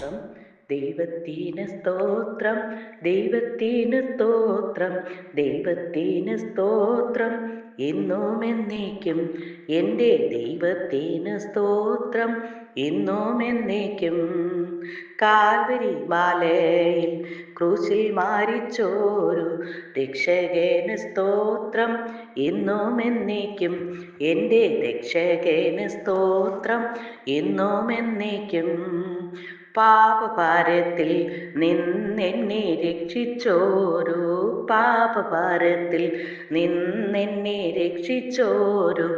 സ്തോത്രം. ദൈവത്തിന് സ്തോത്രം ദൈവത്തിന് സ്തോത്രം ദൈവത്തിന് സ്തോത്രം. എന്നും എന്നേക്കും എന്റെ ദൈവത്തിന് സ്തോത്രം. എന്നും എന്നേക്കും കാൽവരി മാലയിൽ ക്രൂശിൽ മാരിച്ചോരു രക്ഷകന് സ്തോത്രം. എന്നും എന്നേക്കും എന്റെ രക്ഷകന് സ്തോത്രം. എന്നും എന്നേക്കും പാപഭാരത്തിൽ നിന്നെന്നെ രക്ഷിച്ചോരു. പാപഭാരത്തിൽ നിന്നെന്നെ രക്ഷിച്ചോരു.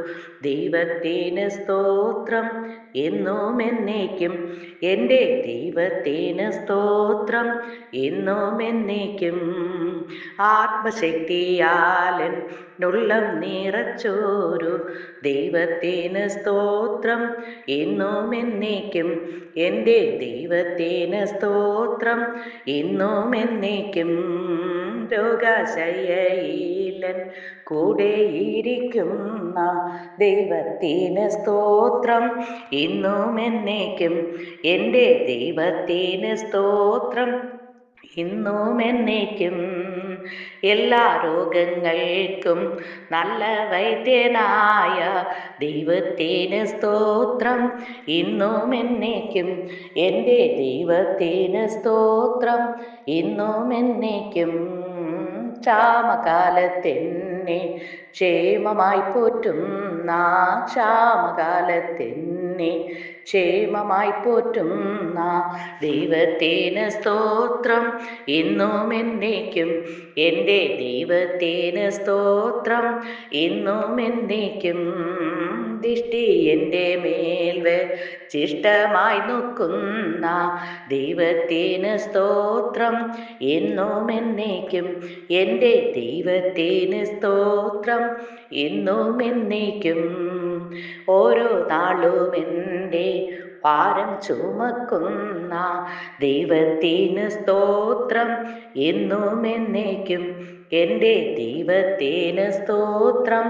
ദൈവത്തിന് സ്തോത്രം എന്നും എന്നേക്കും എന്റെ ദൈവത്തിന് സ്തോത്രം. എന്നും എന്നേക്കും ആത്മശക്തിയാലൻ ഉള്ളം നിറച്ചോരു ദൈവത്തിന് സ്തോത്രം. എന്നും എന്നേക്കും എന്റെ ദൈവത്തിന് സ്തോത്രം. എന്നും എന്നേക്കും രോഗശയ്യയിലൻ കൂടെ ഇരിക്കുന്ന ദൈവത്തിന് സ്തോത്രം. ഇന്നും എന്നേക്കും എന്റെ ദൈവത്തിന് സ്തോത്രം. ഇന്നും എന്നേക്കും എല്ലാ രോഗങ്ങൾക്കും നല്ല വൈദ്യനായ ദൈവത്തിന് സ്തോത്രം. ഇന്നും എന്നേക്കും എന്റെ ദൈവത്തിന് സ്തോത്രം. ഇന്നും എന്നേക്കും ക്ഷാമകാലത്തെന്നെ ക്ഷേമമായി പോറ്റുന്ന ക്ഷാമകാലത്തെന്നെ. ക്ഷേമമായി പോറ്റുന്ന ദൈവത്തേന് സ്തോത്രം. ഇന്നും എന്നേക്കും എന്റെ ദൈവത്തേന് സ്തോത്രം. ഇന്നും എന്നേക്കും ദിഷ്ടി എന്റെ മേൽ ചിഷ്ടമായി നോക്കുന്ന ദൈവത്തിന് സ്തോത്രം. എന്നും എന്നേക്കും എന്റെ ദൈവത്തിന് സ്തോത്രം. എന്നും എന്നേക്കും. ഓരോ നാളും എന്റെ ഭാരം ചുമക്കുന്ന ദൈവത്തിന് സ്തോത്രം. എന്നും എന്നേക്കും എന്റെ ദൈവത്തിന് സ്തോത്രം.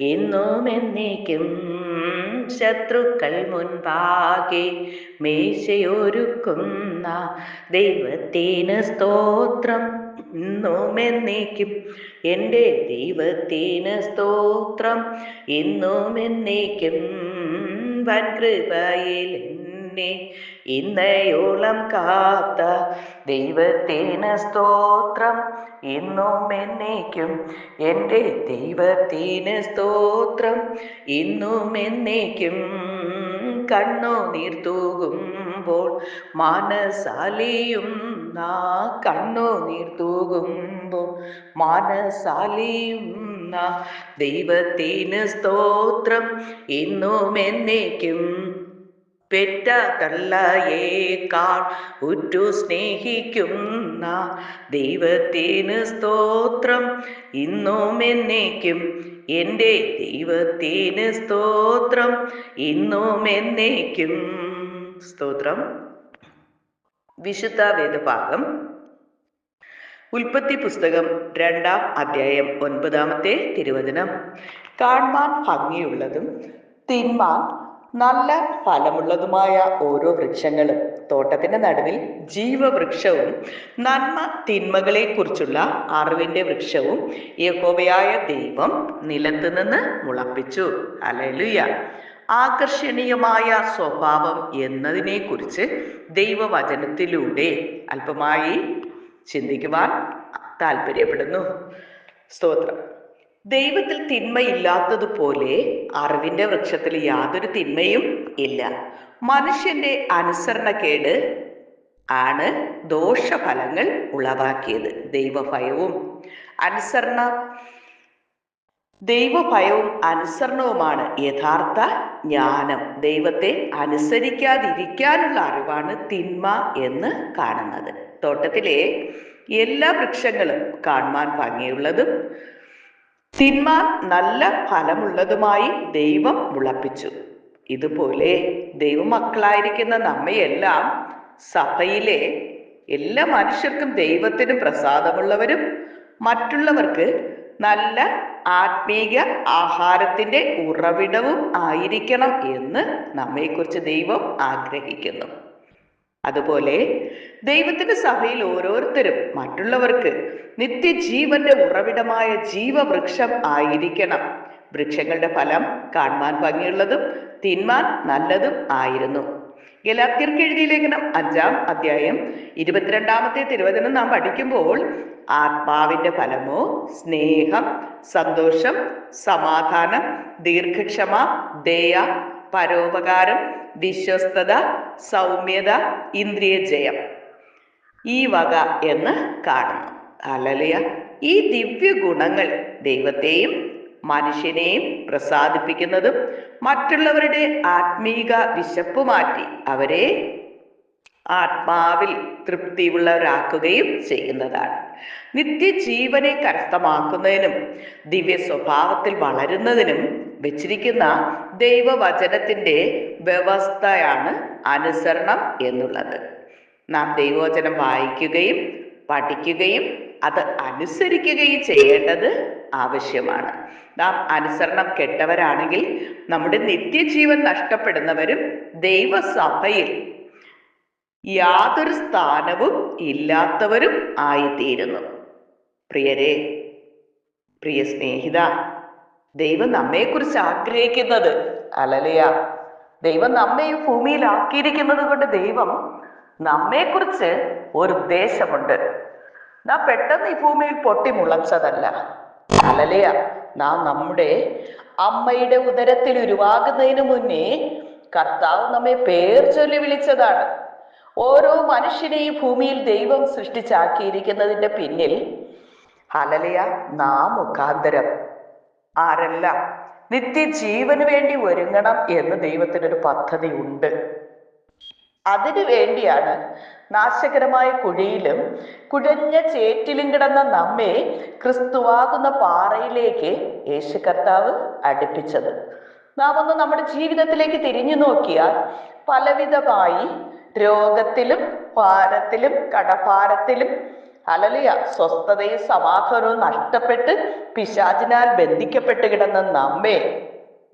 എന്നും എന്നേക്കും ശത്രുക്കൾ മുൻപാകെ മേശയൊരുക്കുന്ന ദൈവത്തിന് സ്തോത്രം. ഇന്നും എന്നേക്കും എന്റെ ദൈവത്തിന് സ്തോത്രം. ഇന്നും എന്നേക്കും വൻകൃപയിൽ എന്നെ ഇന്നയോളം കാത്ത ദൈവത്തിന് സ്തോത്രം. ഇന്നും എന്നേക്കും എന്റെ ദൈവത്തിന് സ്തോത്രം. ഇന്നും എന്നേക്കും കണ്ണു നീർത്തൂകുമ്പോൾ മനസാലിയും നാ കണ്ണു നീർത്തൂകുമ്പോൾ മനസാലിയും ദൈവത്തിന് സ്തോത്രം. ഇന്നും എന്നേക്കും പെറ്റ തള്ളയേക്കാൾ ഉറ്റു സ്നേഹിക്കുന്ന ദൈവത്തിന് സ്തോത്രം. ഇന്നും എന്നേക്കും എന്റെ ദൈവത്തിന് സ്തോത്രം. ഇന്നും എന്നേക്കും സ്തോത്രം. വിശുദ്ധ വേദഭാഗം ഉൽപ്പത്തി പുസ്തകം രണ്ടാം അധ്യായം ഒൻപതാമത്തെ തിരുവചനം. കാണാൻ ഭംഗിയുള്ളതും തിന്മാൻ നല്ല ഫലമുള്ളതുമായ ഓരോ വൃക്ഷങ്ങളും. തോട്ടത്തിന്റെ നടുവിൽ ജീവവൃക്ഷവും നന്മ തിന്മകളെ കുറിച്ചുള്ള അറിവിന്റെ വൃക്ഷവും യഹോവയായ ദൈവം നിലത്ത് നിന്ന് മുളപ്പിച്ചു. അലലുയ ആകർഷണീയമായ സ്വഭാവം എന്നതിനെക്കുറിച്ച് ദൈവവചനത്തിലൂടെ അല്പമായി ചിന്തിക്കുവാൻ താല്പര്യപ്പെടുന്നു സ്തോത്രം. ദൈവത്തിൽ തിന്മയില്ലാത്തതുപോലെ അറിവിന്റെ വൃക്ഷത്തിൽ യാതൊരു തിന്മയും ഇല്ല. മനുഷ്യന്റെ അനുസരണക്കേട് ആണ് ദോഷഫലങ്ങൾ ഉളവാക്കിയത് ദൈവഭയവും. അനുസരണ ദൈവഭയവും അനുസരണവുമാണ് യഥാർത്ഥ ജ്ഞാനം. ദൈവത്തെ അനുസരിക്കാതിരിക്കാനുള്ള അറിവാണ് തിന്മ എന്ന് കാണുന്നത്. തോട്ടത്തിലെ എല്ലാ വൃക്ഷങ്ങളും കാണുവാൻ ഭംഗിയുള്ളതും തിന്മ നല്ല ഫലമുള്ളതുമായി ദൈവം മുളപ്പിച്ചു. ഇതുപോലെ ദൈവമക്കളായിരിക്കുന്ന നമ്മയെല്ലാം സഭയിലെ എല്ലാ മനുഷ്യർക്കും ദൈവത്തിന് പ്രസാദമുള്ളവരും മറ്റുള്ളവർക്ക് നല്ല ആത്മീക ആഹാരത്തിന്റെ ഉറവിടവും ആയിരിക്കണം എന്ന് നമ്മെക്കുറിച്ച് ദൈവം ആഗ്രഹിക്കുന്നു. അതുപോലെ ദൈവത്തിന്റെ സഭയിൽ ഓരോരുത്തരും മറ്റുള്ളവർക്ക് നിത്യജീവന്റെ ഉറവിടമായ ജീവവൃക്ഷം ആയിരിക്കണം. വൃക്ഷങ്ങളുടെ ഫലം കാണുവാൻ ഭംഗിയുള്ളതും തിന്മാൻ നല്ലതും ആയിരുന്നു. ഗലാത്യർക്ക് എഴുതിയ ലേഖനം അഞ്ചാം അധ്യായം ഇരുപത്തിരണ്ടാമത്തെ തിരുവചനം നാം പഠിക്കുമ്പോൾ ആത്മാവിന്റെ ഫലമോ സ്നേഹം സന്തോഷം സമാധാനം ദീർഘക്ഷമ ദയ പരോപകാരം വിശ്വസ്തത സൗമ്യത ഇന്ദ്രിയ ജയം. ഈ വക എന്ന് കാണുന്നു. അലലിയ ഈ ദിവ്യ ഗുണങ്ങൾ ദൈവത്തെയും മനുഷ്യനെയും പ്രസാദിപ്പിക്കുന്നതും മറ്റുള്ളവരുടെ ആത്മീക വിശപ്പ് മാറ്റി അവരെ ആത്മാവിൽ തൃപ്തിയുള്ളവരാക്കുകയും ചെയ്യുന്നതാണ്. നിത്യജീവനെ കരസ്ഥമാക്കുന്നതിനും ദിവ്യ സ്വഭാവത്തിൽ വളരുന്നതിനും വെച്ചിരിക്കുന്ന ദൈവവചനത്തിന്റെ വ്യവസ്ഥയാണ് അനുസരണം എന്നുള്ളത്. നാം ദൈവവചനം വായിക്കുകയും പഠിക്കുകയും അത് അനുസരിക്കുകയും ചെയ്യേണ്ടത് ആവശ്യമാണ്. നാം അനുസരണം കെട്ടവരാണെങ്കിൽ നമ്മുടെ നിത്യജീവൻ നഷ്ടപ്പെടുന്നവരും ദൈവസഭയിൽ യാതൊരു സ്ഥാനവും ഇല്ലാത്തവരും ആയിത്തീരുന്നു. പ്രിയരെ പ്രിയ സ്നേഹിത ദൈവം നമ്മെക്കുറിച്ച് ആഗ്രഹിക്കുന്നത് അലലയ ദൈവം നമ്മെ ഈ ഭൂമിയിലാക്കിയിരിക്കുന്നത് കൊണ്ട് ദൈവം നമ്മെക്കുറിച്ച് ഒരു ഉദ്ദേശമുണ്ട്. നാം പെട്ടെന്ന് ഈ ഭൂമിയിൽ പൊട്ടി അലലയ നാം നമ്മുടെ അമ്മയുടെ ഉദരത്തിൽ ഉരുവാകുന്നതിന് മുന്നേ കർത്താവ് നമ്മെ പേർ ചൊല്ലി വിളിച്ചതാണ്. ഓരോ മനുഷ്യനെയും ഭൂമിയിൽ ദൈവം സൃഷ്ടിച്ചാക്കിയിരിക്കുന്നതിന്റെ പിന്നിൽ അലലയ നാം മുഖാന്തരം ആരെല്ലാം. നിത്യജീവന് വേണ്ടി ഒരുങ്ങണം എന്ന് ദൈവത്തിനൊരു പദ്ധതി ഉണ്ട് അതിനു വേണ്ടിയാണ് നാശകരമായ കുഴിയിലും കുഴഞ്ഞ ചേറ്റിലും കിടന്ന നമ്മെ ക്രിസ്തുവാകുന്ന പാറയിലേക്ക് യേശു കർത്താവ് അടുപ്പിച്ചത്. നാം ഒന്ന് നമ്മുടെ ജീവിതത്തിലേക്ക് തിരിഞ്ഞു നോക്കിയാൽ പലവിധമായി രോഗത്തിലും ഭാരത്തിലും കടഭാരത്തിലും അലലിയ സ്വസ്ഥതയും സമാധാനവും നഷ്ടപ്പെട്ട് പിശാചിനാൽ ബന്ധിക്കപ്പെട്ട് കിടന്ന നമ്മെ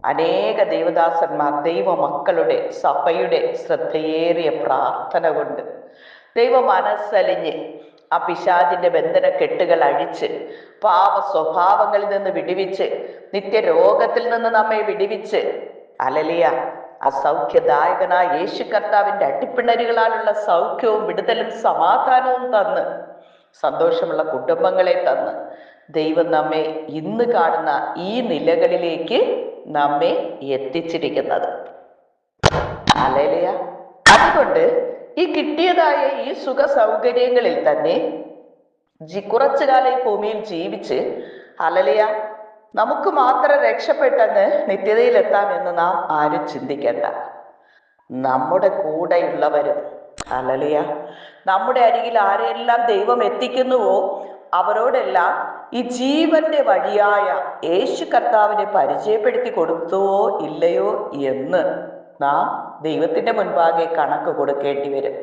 അനേക ദേവദാസന്മാർ ദൈവമക്കളുടെ സഭയുടെ ശ്രദ്ധയേറിയ പ്രാർത്ഥന കൊണ്ട് ദൈവ മനസ്സലിഞ്ഞ് ആ പിശാചിന്റെ ബന്ധന കെട്ടുകൾ അഴിച്ച് പാവ സ്വഭാവങ്ങളിൽ നിന്ന് വിടിവിച്ച് നിത്യരോഗത്തിൽ നിന്ന് നമ്മെ വിടിവിച്ച് അലലിയ അസൗഖ്യദായകനായ യേശു കർത്താവിന്റെ അടിപ്പിണരുകളാലുള്ള സൗഖ്യവും വിടുതലും സമാധാനവും തന്ന് സന്തോഷമുള്ള കുടുംബങ്ങളെ തന്ന് ദൈവം നമ്മെ ഇന്ന് കാണുന്ന ഈ നിലകളിലേക്ക് നമ്മെ എത്തിച്ചിരിക്കുന്നത്. അലലിയ അതുകൊണ്ട് ഈ കിട്ടിയതായ ഈ സുഖ സൗകര്യങ്ങളിൽ തന്നെ ജി കുറച്ചു കാലം ഈ ഭൂമിയിൽ ജീവിച്ച് അലലിയ നമുക്ക് മാത്രം രക്ഷപ്പെട്ടെന്ന് നിത്യതയിലെത്താമെന്ന് നാം ആരും ചിന്തിക്കേണ്ട. നമ്മുടെ കൂടെയുള്ളവരും അലലിയ നമ്മുടെ അരികിൽ ആരെയെല്ലാം ദൈവം എത്തിക്കുന്നുവോ അവരോടെല്ലാം ഈ ജീവന്റെ വഴിയായ യേശു കർത്താവിനെ പരിചയപ്പെടുത്തി കൊടുത്തോ ഇല്ലയോ എന്ന് നാം ദൈവത്തിന്റെ മുൻപാകെ കണക്ക് കൊടുക്കേണ്ടി വരും.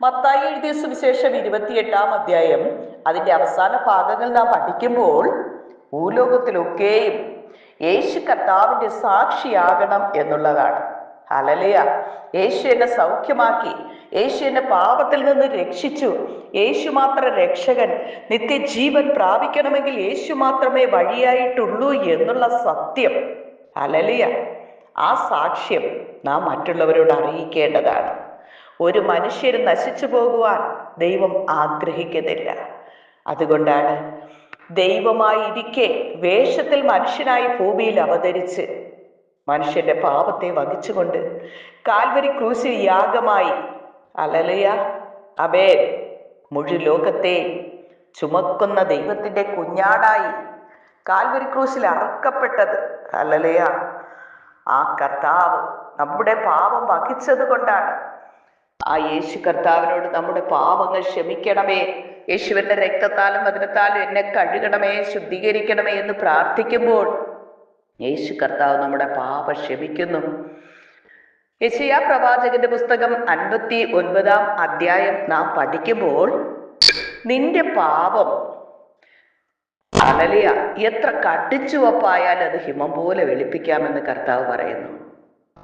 മത്തായി എഴുതിയ സുവിശേഷം ഇരുപത്തിയെട്ടാം അധ്യായം അതിന്റെ അവസാന ഭാഗങ്ങൾ നാം പഠിക്കുമ്പോൾ ഭൂലോകത്തിലൊക്കെയും യേശു കർത്താവിന്റെ സാക്ഷിയാകണം എന്നുള്ളതാണ്. ഹലലയ യേശു എന്നെ സൗഖ്യമാക്കി. യേശു എന്നെ പാപത്തിൽ നിന്ന് രക്ഷിച്ചു. യേശു മാത്രം രക്ഷകൻ. നിത്യജീവൻ പ്രാപിക്കണമെങ്കിൽ യേശു മാത്രമേ വഴിയായിട്ടുള്ളൂ എന്നുള്ള സത്യം. ഹലലിയ ആ സാക്ഷ്യം നാം മറ്റുള്ളവരോട് അറിയിക്കേണ്ടതാണ്. ഒരു മനുഷ്യർ നശിച്ചു പോകുവാൻ ദൈവം ആഗ്രഹിക്കുന്നില്ല. അതുകൊണ്ടാണ് ദൈവമായിരിക്കെ വേഷത്തിൽ മനുഷ്യനായി ഭൂമിയിൽ അവതരിച്ച് മനുഷ്യന്റെ പാപത്തെ വഹിച്ചുകൊണ്ട് കാൽവരി ക്രൂശിൽ യാഗമായി. അലലയ അബേ മുഴു ലോകത്തെ ചുമക്കുന്ന ദൈവത്തിന്റെ കുഞ്ഞാടായി. കാൽവരി ക്രൂശിൽ അറക്കപ്പെട്ടത്. അലലയ ആ കർത്താവ് നമ്മുടെ പാപം വഹിച്ചത് കൊണ്ടാണ്. ആ യേശു കർത്താവിനോട് നമ്മുടെ പാപങ്ങൾ ക്ഷമിക്കണമേ. യേശുവിന്റെ രക്തത്താലും വചനത്താലും എന്നെ കഴുകണമേ ശുദ്ധീകരിക്കണമേ എന്ന് പ്രാർത്ഥിക്കുമ്പോൾ യേശു കർത്താവ് നമ്മുടെ പാപ ക്ഷമിക്കുന്നു. യശയാ പ്രവാചകന്റെ പുസ്തകം അൻപത്തി ഒൻപതാം അധ്യായം നാം പഠിക്കുമ്പോൾ നിന്റെ പാപം അലലിയ എത്ര കട്ടിച്ചുവപ്പായാൽ അത് ഹിമം പോലെ വെളുപ്പിക്കാമെന്ന് കർത്താവ് പറയുന്നു.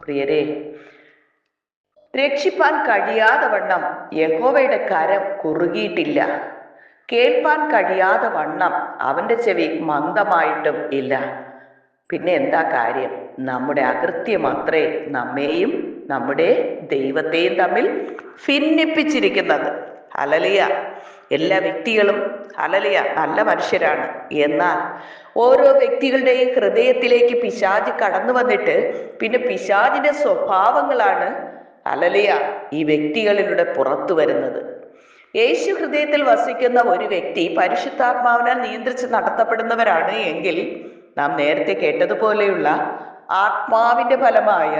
പ്രിയരെ രക്ഷിപ്പാൻ കഴിയാതെ വണ്ണം യഹോവയുടെ കരം കുറുകിയിട്ടില്ല. കേൾപ്പാൻ കഴിയാതെ വണ്ണം അവന്റെ ചെവി മന്ദമായിട്ടും ഇല്ല. പിന്നെ എന്താ കാര്യം? നമ്മുടെ അകൃത്യം അത്രേ നമ്മെയും നമ്മുടെ ദൈവത്തെയും തമ്മിൽ ഭിന്നിപ്പിച്ചിരിക്കുന്നത്. അലലിയ എല്ലാ വ്യക്തികളും അലലിയ നല്ല മനുഷ്യരാണ്. എന്നാൽ ഓരോ വ്യക്തികളുടെയും ഹൃദയത്തിലേക്ക് പിശാജ് കടന്നു വന്നിട്ട് പിന്നെ പിശാജിന്റെ സ്വഭാവങ്ങളാണ് അലലിയ ഈ വ്യക്തികളിലൂടെ പുറത്തു വരുന്നത്. യേശു ഹൃദയത്തിൽ വസിക്കുന്ന ഒരു വ്യക്തി പരിശുദ്ധാത്മാവിനാൽ നിയന്ത്രിച്ച് നടത്തപ്പെടുന്നവരാണ് എങ്കിൽ നാം നേരത്തെ കേട്ടതുപോലെയുള്ള ആത്മാവിന്റെ ഫലമായ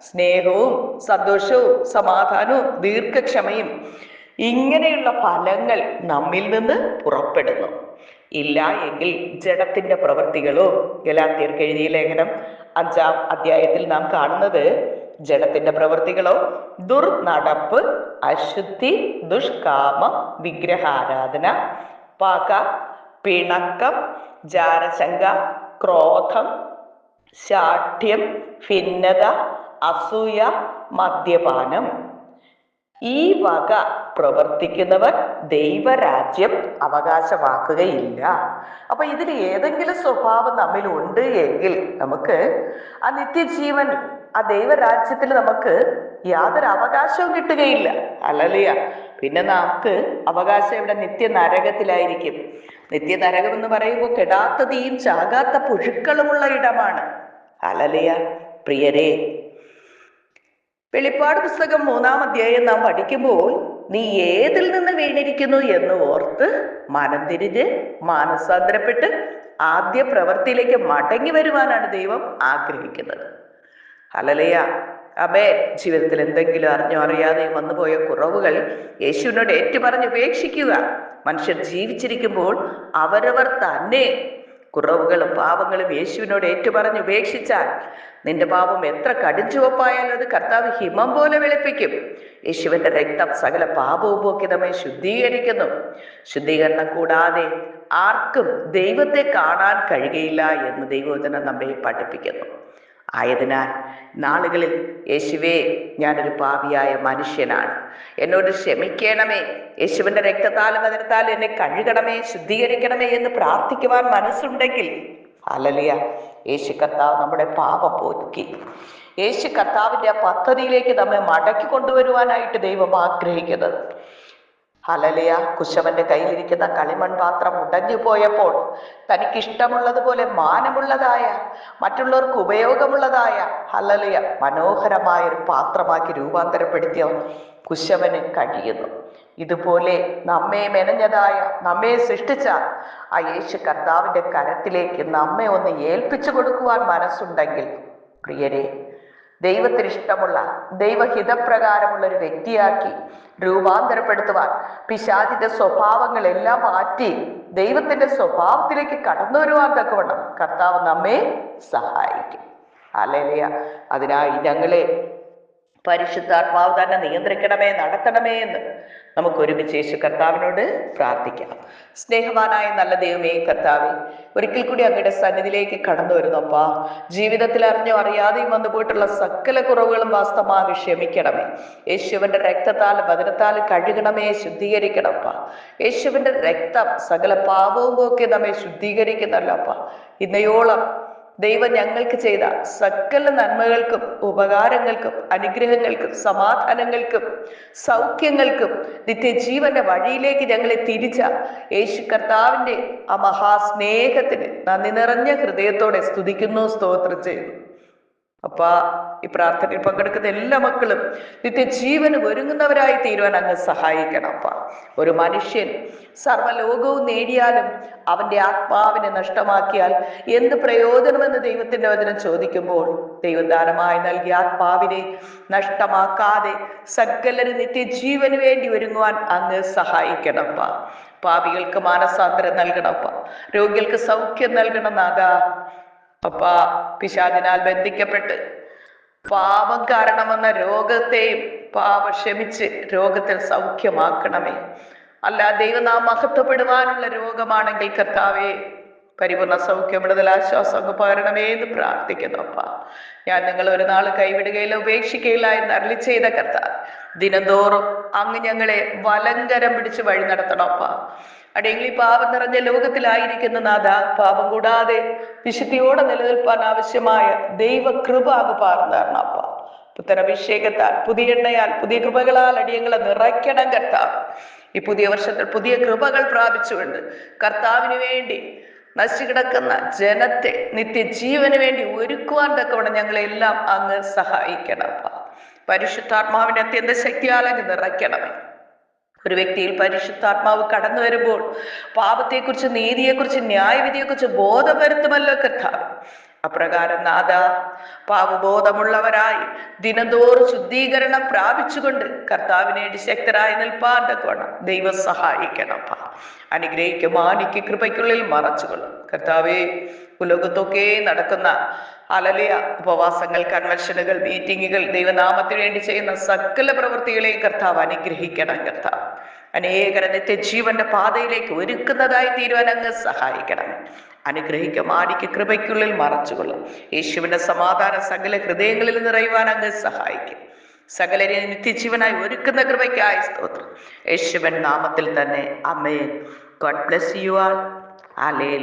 സ്നേഹവും സന്തോഷവും സമാധാനവും ദീർഘക്ഷമയും ഇങ്ങനെയുള്ള ഫലങ്ങൾ നമ്മിൽ നിന്ന് പുറപ്പെടുന്നു. ഇല്ല എങ്കിൽ ജഡത്തിന്റെ പ്രവൃത്തികളോ ഗലാത്തിയർക്ക് എഴുതിയ ലേഖനം അഞ്ചാം അധ്യായത്തിൽ നാം കാണുന്നത് ജഡത്തിന്റെ പ്രവൃത്തികളോ ദുർനടപ്പ് അശുദ്ധി ദുഷ്കാമം വിഗ്രഹാരാധന പാക പിണക്കം ജാരശങ്ക ക്രോധം ശാഠ്യം ഭിന്നത അസൂയ മദ്യപാനം. ഈ വക പ്രവർത്തിക്കുന്നവർ ദൈവരാജ്യം അവകാശമാക്കുകയില്ല. അപ്പൊ ഇതിൽ ഏതെങ്കിലും സ്വഭാവം നമ്മിൽ ഉണ്ട് എങ്കിൽ നമുക്ക് ആ നിത്യജീവൻ ആ ദൈവരാജ്യത്തിൽ നമുക്ക് യാതൊരു അവകാശവും കിട്ടുകയില്ല. അല്ലല്ലയ പിന്നെ നമുക്ക് അവകാശം ഇവിടെ നിത്യ നരകത്തിലായിരിക്കും നിത്യ നരകം എന്ന് പറയുമ്പോൾ കെടാത്ത തീയും ചാകാത്ത പുഴുക്കളുമുള്ള ഇടമാണ്. അലലിയ പ്രിയരെ വെളിപ്പാട് പുസ്തകം മൂന്നാം അധ്യായം നാം പഠിക്കുമ്പോൾ നീ ഏതിൽ നിന്ന് വീണിരിക്കുന്നു എന്ന് ഓർത്ത് മനം തിരിഞ്ഞ് മാനസാന്തരപ്പെട്ട് ആദ്യ പ്രവൃത്തിയിലേക്ക് മടങ്ങി വരുവാനാണ് ദൈവം ആഗ്രഹിക്കുന്നത്. അലലയ അബേ ജീവിതത്തിൽ എന്തെങ്കിലും അറിഞ്ഞോ അറിയാതെയോ വന്നുപോയ കുറവുകൾ യേശുവിനോട് ഏറ്റുപറഞ്ഞ് ഉപേക്ഷിക്കുക. മനുഷ്യർ ജീവിച്ചിരിക്കുമ്പോൾ അവരവർ തന്നെ കുറവുകളും പാപങ്ങളും യേശുവിനോട് ഏറ്റുപറഞ്ഞ് ഉപേക്ഷിച്ചാൽ നിന്റെ പാപം എത്ര കടിഞ്ചുവപ്പായാലും അത് കർത്താവ് ഹിമം പോലെ വെളുപ്പിക്കും. യേശുവിന്റെ രക്തം സകല പാപവും പോക്കിതമായി ശുദ്ധീകരിക്കുന്നു. ശുദ്ധീകരണം കൂടാതെ ആർക്കും ദൈവത്തെ കാണാൻ കഴിയുകയില്ല എന്ന് ദൈവവചനം നമ്മെ പഠിപ്പിക്കുന്നു. ആയതിനാൽ നാളുകളിൽ യേശുവേ ഞാനൊരു പാപിയായ മനുഷ്യനാണ്. എന്നോട് ക്ഷമിക്കണമേ. യേശുവിന്റെ രക്തത്താലും വചനത്താലും എന്നെ കഴുകണമേ ശുദ്ധീകരിക്കണമേ എന്ന് പ്രാർത്ഥിക്കുവാൻ മനസ്സുണ്ടെങ്കിൽ അലലിയ യേശു കർത്താവ് നമ്മുടെ പാപം പോക്കി യേശു കർത്താവിന്റെ പദ്ധതിയിലേക്ക് നമ്മെ മടക്കി കൊണ്ടുവരുവാനായിട്ട് ദൈവം ആഗ്രഹിക്കുന്നത്. ഹലലിയ കുശവന്റെ കയ്യിലിരിക്കുന്ന കളിമൺ പാത്രം ഉടഞ്ഞു പോയപ്പോൾ തനിക്ക് ഇഷ്ടമുള്ളതുപോലെ മാനമുള്ളതായ മറ്റുള്ളവർക്ക് ഉപയോഗമുള്ളതായ ഹലലിയ മനോഹരമായ ഒരു പാത്രമാക്കി രൂപാന്തരപ്പെടുത്തിയ കുശവന് കഴിയുന്നു. ഇതുപോലെ നമ്മെ മെനഞ്ഞതായ നമ്മെ സൃഷ്ടിച്ച ആ യേശു കർത്താവിന്റെ കരത്തിലേക്ക് നമ്മെ ഒന്ന് ഏൽപ്പിച്ചു കൊടുക്കുവാൻ മനസ്സുണ്ടെങ്കിൽ പ്രിയരെ ദൈവത്തിന് ഇഷ്ടമുള്ള ദൈവഹിതപ്രകാരമുള്ള ഒരു വ്യക്തിയാക്കി രൂപാന്തരപ്പെടുത്തുവാൻ പിശാചിന്റെ സ്വഭാവങ്ങളെല്ലാം മാറ്റി ദൈവത്തിന്റെ സ്വഭാവത്തിലേക്ക് കടന്നു വരുവാൻ തക്കവണ്ണം കർത്താവ് നമ്മെ സഹായിക്കും. അല്ലേലയ അതിനായി ഞങ്ങളെ പരിശുദ്ധാത്മാവ് തന്നെ നിയന്ത്രിക്കണമേ നടത്തണമേ എന്ന് നമുക്ക് ഒരുമിച്ച് യേശു കർത്താവിനോട് പ്രാർത്ഥിക്കാം. സ്നേഹവാനായ നല്ല ദൈവമേ കർത്താവെ ഒരിക്കൽ കൂടി അങ്ങയുടെ സന്നിധിയിലേക്ക് കടന്നു വരുന്നപ്പാ. ജീവിതത്തിൽ അറിഞ്ഞോ അറിയാതെയും വന്നു പോയിട്ടുള്ള സകല കുറവുകളും വാസ്തവമായി ക്ഷമിക്കണമേ. യേശുവിന്റെ രക്തത്താൽ വചനത്താൽ കഴുകണമേ ശുദ്ധീകരിക്കണപ്പാ. യേശുവിന്റെ രക്തം സകല പാപവും പോക്കി നമ്മെ ശുദ്ധീകരിക്കുന്നല്ലോ അപ്പ. ഇന്നയോളം ദൈവം ഞങ്ങൾക്ക് ചെയ്ത സകല നന്മകൾക്കും ഉപകാരങ്ങൾക്കും അനുഗ്രഹങ്ങൾക്കും സമാധാനങ്ങൾക്കും സൗഖ്യങ്ങൾക്കും നിത്യജീവന്റെ വഴിയിലേക്ക് ഞങ്ങളെ തിരിച്ച യേശു കർത്താവിന്റെ ആ മഹാസ്നേഹത്തിന് നന്ദി നിറഞ്ഞ ഹൃദയത്തോടെ സ്തുതിക്കുന്നു സ്തോത്രം ചെയ്യുന്നു. അപ്പ ഈ പ്രാർത്ഥനയിൽ പങ്കെടുക്കുന്ന എല്ലാ മക്കളും നിത്യജീവന് ഒരുങ്ങുന്നവരായി തീരുവാൻ അങ്ങ് സഹായിക്കണം അപ്പ. ഒരു മനുഷ്യൻ സർവലോകവും നേടിയാലും അവന്റെ ആത്മാവിനെ നഷ്ടമാക്കിയാൽ എന്ത് പ്രയോജനമെന്ന് ദൈവത്തിന്റെ വചനം ചോദിക്കുമ്പോൾ ദൈവദാനമായി നൽകിയ ആത്മാവിനെ നഷ്ടമാക്കാതെ സകലരും നിത്യജീവന് വേണ്ടി ഒരുങ്ങുവാൻ അങ്ങ് സഹായിക്കണപ്പ പാപികൾക്ക് മാനസാന്തരം നൽകണപ്പ രോഗികൾക്ക് സൗഖ്യം നൽകണം നാഥാ. അപ്പ പിശാദിനാൽ ബന്ധിക്കപ്പെട്ട് പാപം കാരണമെന്ന രോഗത്തെയും പാപ ക്ഷമിച്ച് രോഗത്തിൽ സൗഖ്യമാക്കണമേ. അല്ല ദൈവം നാം മഹത്വപ്പെടുവാനുള്ള രോഗമാണെങ്കിൽ കർത്താവേ പരിപൂർണ സൗഖ്യം വിടുതൽ ആശ്വാസം അങ്ങ് പകരണമേ എന്ന് പ്രാർത്ഥിക്കുന്നു അപ്പ. ഞാൻ നിങ്ങൾ ഒരു നാൾ കൈവിടുകയില്ല ഉപേക്ഷിക്കുകയില്ല എന്ന് അരളി ചെയ്ത കർത്താവ് ദിനംതോറും അങ്ങ് ഞങ്ങളെ വലങ്കരം പിടിച്ച് വഴി നടത്തണം അപ്പ. അടിയെങ്കിൽ ഈ പാപം നിറഞ്ഞ ലോകത്തിലായിരിക്കുന്ന നാഥ പാപം കൂടാതെ വിശുദ്ധിയോടെ നിലനിൽപ്പാൻ ആവശ്യമായ ദൈവകൃപ അങ്ങ് പാർന്നു തരണം അപ്പ. പുത്തരഭിഷേകത്താൽ പുതിയ എണ്ണയാൽ പുതിയ കൃപകളാൽ അടിയങ്ങളെ നിറയ്ക്കണം കർത്താവ്. ഈ പുതിയ വർഷത്തിൽ പുതിയ കൃപകൾ പ്രാപിച്ചുകൊണ്ട് കർത്താവിന് വേണ്ടി നശിക്കിടക്കുന്ന ജനത്തെ നിത്യജീവന് വേണ്ടി ഒരുക്കുവാൻ തക്കവണ്ണം ഞങ്ങളെല്ലാം അങ്ങ് സഹായിക്കണം പരിശുദ്ധാത്മാവിന്റെ അത്യന്ത ശക്തിയാൽ അങ്ങ് നിറയ്ക്കണമേ. ഒരു വ്യക്തിയിൽ പരിശുദ്ധാത്മാവ് കടന്നു വരുമ്പോൾ പാപത്തെക്കുറിച്ച് നീതിയെക്കുറിച്ച് ന്യായവിധിയെക്കുറിച്ച് ബോധം വരുത്തുമല്ലോ കർത്താവ്. അപ്രകാരം നാഥ പാവബോധമുള്ളവരായി ദിനംതോറും ശുദ്ധീകരണം പ്രാപിച്ചുകൊണ്ട് കർത്താവിനെ ശക്തരായി നിൽപ്പാൻ തക്കോണം ദൈവം സഹായിക്കണം അനുഗ്രഹിക്കും മാനിക്ക് കൃപയ്ക്കുള്ളിൽ മറച്ചുകൊള്ളും. കർത്താവേ ഉലോകത്തൊക്കെ നടക്കുന്ന അലലിയ ഉപവാസങ്ങൾ കൺവെൻഷനുകൾ മീറ്റിങ്ങുകൾ ദൈവനാമത്തിന് വേണ്ടി ചെയ്യുന്ന സകല പ്രവൃത്തികളെയും കർത്താവ് അനുഗ്രഹിക്കണം കർത്താവ്. അനേകരെ നിത്യജീവന്റെ പാതയിലേക്ക് ഒരുക്കുന്നതായി തീരുവാൻ അങ്ങ് സഹായിക്കണം. അനുഗ്രഹിക്കും ആടിക്ക് കൃപയ്ക്കുള്ളിൽ മറച്ചുകൊള്ളും. യേശുവിന്റെ സമാധാന സകല ഹൃദയങ്ങളിൽ നിറയുവാൻ അങ്ങ് സഹായിക്കും. സകലരെ നിത്യജീവനായി ഒരുക്കുന്ന കൃപയ്ക്കായി സ്തോത്രം. യേശുവൻ നാമത്തിൽ തന്നെ അമ്മേ ഗോഡ് ബ്ലെസ് യു ആൾ. അലേ